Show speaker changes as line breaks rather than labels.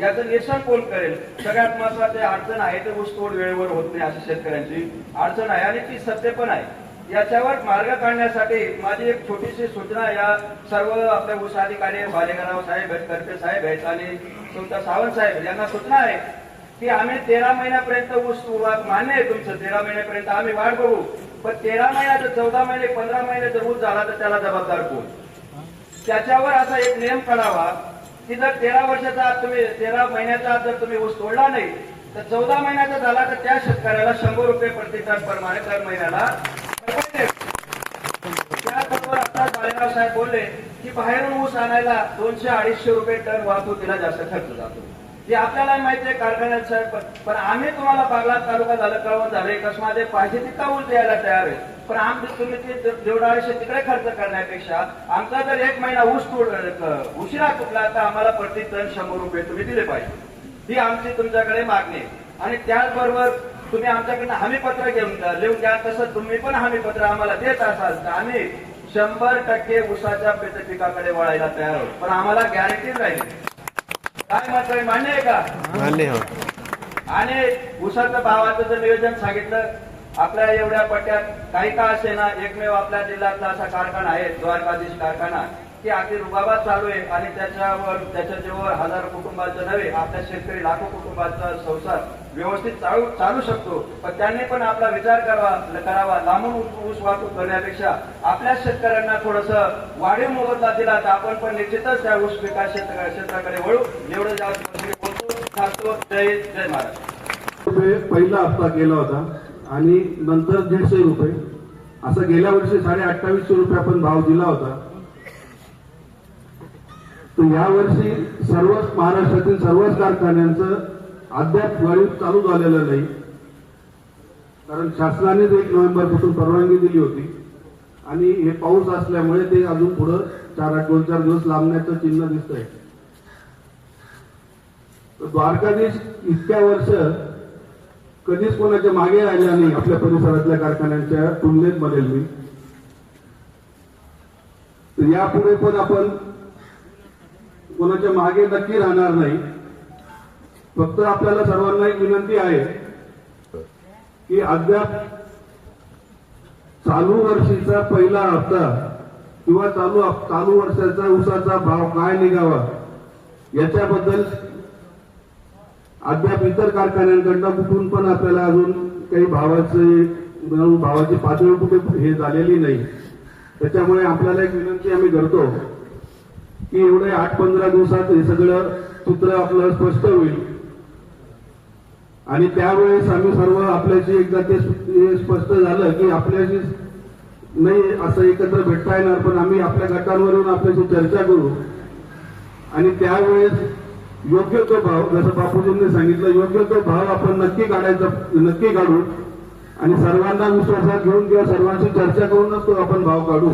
याचं निरसन कोण करेल? सगळ्यात महत्त्वाचे अडचण आहे ते ऊसतोड वेळेवर होत नाही अशी शेतकऱ्यांची अडचण आहे. आणि ती सत्य पण आहे. याच्यावर मार्ग काढण्यासाठी माझी एक छोटीशी सूचना या सर्व आपले ऊस अधिकारी बालेगराव साहेब आहेत करपे साहेब आहेत आणि तुमचा सावंत साहेब यांना सूचना आहे की आम्ही तेरा महिन्यापर्यंत ऊस मान्य आहे तुमचं. तेरा महिन्यापर्यंत आम्ही वाढ बघू. पण तेरा महिन्याचं चौदा महिने पंधरा महिने जर ऊस झाला तर त्याला जबाबदार कोण? त्याच्यावर असा एक नियम काढावा की जर तेरा वर्षाचा आत तुम्ही तेरा महिन्याचा आत जर तुम्ही ऊस तोडला नाही तर चौदा महिन्याचा झाला तर त्या शेतकऱ्याला शंभर रुपये प्रति टन प्रमाणे दर महिन्याला भरपाई त्याबरोबर आता बाळेराव साहेब बोलले की बाहेरून ऊस आणायला दोनशे अडीचशे रुपये टन वाहतुकीला जास्त खर्च जातो. ते आपल्याला माहिती आहे कारखान्यात साहेब पण- आम्ही तुम्हाला बागला तालुका झालं कळवण झालं कसमध्ये पाहिजे तितका ऊस द्यायला तयार आहे. पण आमचे तुम्ही ते जेवढा अडीचशे तिकडे खर्च करण्यापेक्षा आमचा जर एक महिना ऊस तोड उशिरा तुटला तर आम्हाला प्रति टन शंभर रुपये तुम्ही दिले पाहिजे. ही आमची तुमच्याकडे मागणी आहे. आणि त्याचबरोबर तुम्ही आमच्याकडनं हमी पत्र घेऊन जा. लिहून घ्या. तसं तुम्ही पण हमी पत्र आम्हाला देत असाल तर आम्ही शंभर टक्के ऊसाच्या पेट पिकाकडे वळायला तयार आहोत. पण आम्हाला गॅरंटी राहील. काय मत आहे मान्य आहे का?
मान्य हो
आणि ऊसाचं भावाचं जर नियोजन सांगितलं आपल्या एवढ्या पट्ट्यात काही का असे ना एकमेव आपल्या जिल्ह्यातला असा कारखाना आहे द्वारकाधीश कारखाना की आपली रुबाबात चालू आहे आणि त्याच्यावर त्याच्या जेव्हा हजारो कुटुंबाचं नव्हे आपल्या शेतकरी लाखो कुटुंबाचा संसार व्यवस्थित चालू चालू शकतो. पण त्यांनी पण आपला विचार करावा करावा. लांबून ऊस वाहतूक करण्यापेक्षा आपल्या शेतकऱ्यांना थोडस वाढीव मोबदला दिला तर आपण पण निश्चितच त्या ऊस विकास क्षेत्राकडे वळू. एवढं जास्त बोलतो जय जय महाराज
पहिला हप्ता गेला होता. आणि नंतर दीडशे रुपये. असं गेल्या वर्षी साडे अठ्ठावीसशे रुपये आपण भाव दिला होता. तर यावर्षी सर्वच महाराष्ट्रातील सर्वच कारखान्यांचं अद्याप गळीत चालू झालेलं नाही. कारण शासनानेच एक नोव्हेंबरपासून परवानगी दिली होती. आणि हे पाऊस असल्यामुळे ते अजून पुढं चार आठ दोन चार दिवस लांबण्याचं चिन्ह दिसत आहे द्वारकाधीश इतक्या वर्ष कधीच कोणाच्या मागे राहिल्या नाही आपल्या परिसरातल्या कारखान्यांच्या तुलनेत बदल मी. तर यापुढे पण आपण कोणाच्या मागे नक्की राहणार नाही. फक्त आपल्याला सर्वांना एक विनंती आहे की अद्याप चालू वर्षीचा पहिला हप्ता किंवा चालू चालू वर्षाचा उसाचा भाव काय निघावा याच्याबद्दल अद्याप इतर कारखान्यांकडनं कुठून पण आपल्याला अजून काही भावाचे भावाची पातळी कुठे हे झालेली नाही. त्याच्यामुळे आपल्याला एक विनंती आम्ही करतो की एवढे आठ पंधरा दिवसात हे सगळं चित्र आपलं स्पष्ट होईल. आणि त्यावेळेस आम्ही सर्व आपल्याशी एकदा ते स्पष्ट झालं की आपल्याशी नाही असं एकत्र भेटता येणार पण आम्ही आपल्या गटांवरून आपल्याशी चर्चा करू. आणि त्यावेळेस योग्य तो भाव जसं बापूजींनी सांगितलं योग्य तो भाव आपण नक्की काढायचा नक्की काढू. आणि सर्वांना विश्वासात घेऊन किंवा सर्वांशी चर्चा करूनच तो आपण भाव काढू.